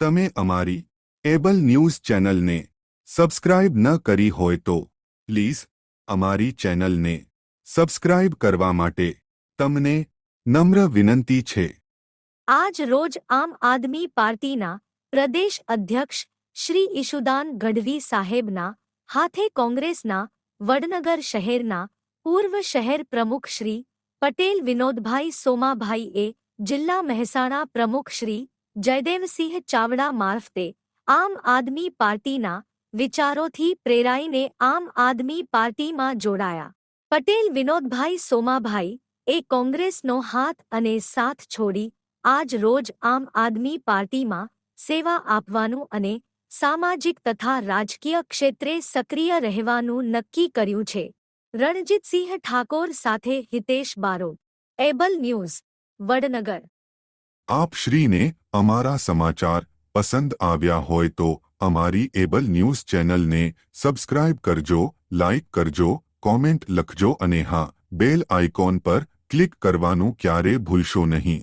તમે અમારી able news ચેનલને સબસ્ક્રાઇબ ન કરી હોય તો પ્લીઝ અમારી ચેનલને સબસ્ક્રાઇબ કરવા માટે તમને નમ્ર વિનંતી છે. આજ રોજ આમ આદમી પાર્ટીના પ્રદેશ અધ્યક્ષ શ્રી ઈશુદાન ગઢવી સાહેબના હાથે કોંગ્રેસના વડનગર શહેરના પૂર્વ શહેર પ્રમુખ શ્રી પટેલ વિનોદભાઈ સોમાભાઈએ જિલ્લા મહેસાણા પ્રમુખ શ્રી જયદેવસિંહ ચાવડા મારફતે આમ આદમી પાર્ટીના વિચારોથી પ્રેરાઈને આમ આદમી પાર્ટીમાં જોડાયા. પટેલ વિનોદભાઈ સોમાભાઈ એ કોંગ્રેસનો હાથ અને સાથ છોડી આજ રોજ આમ આદમી પાર્ટીમાં સેવા આપવાનું અને સામાજિક તથા રાજકીય ક્ષેત્રે સક્રિય રહેવાનું નક્કી કર્યું છે. રણજીતસિંહ ઠાકોર સાથે હિતેશ બારોટ, એબલ ન્યૂઝ, વડનગર. આપ શ્રીને અમારા સમાચાર પસંદ આવ્યા હોય તો અમારી એબલ ન્યૂઝ ચેનલને સબસ્ક્રાઇબ કરજો લાઇક કરજો કોમેન્ટ લખજો અને હા બેલ આઇકોન પર ક્લિક કરવાનું ક્યારે ભૂલશો નહીં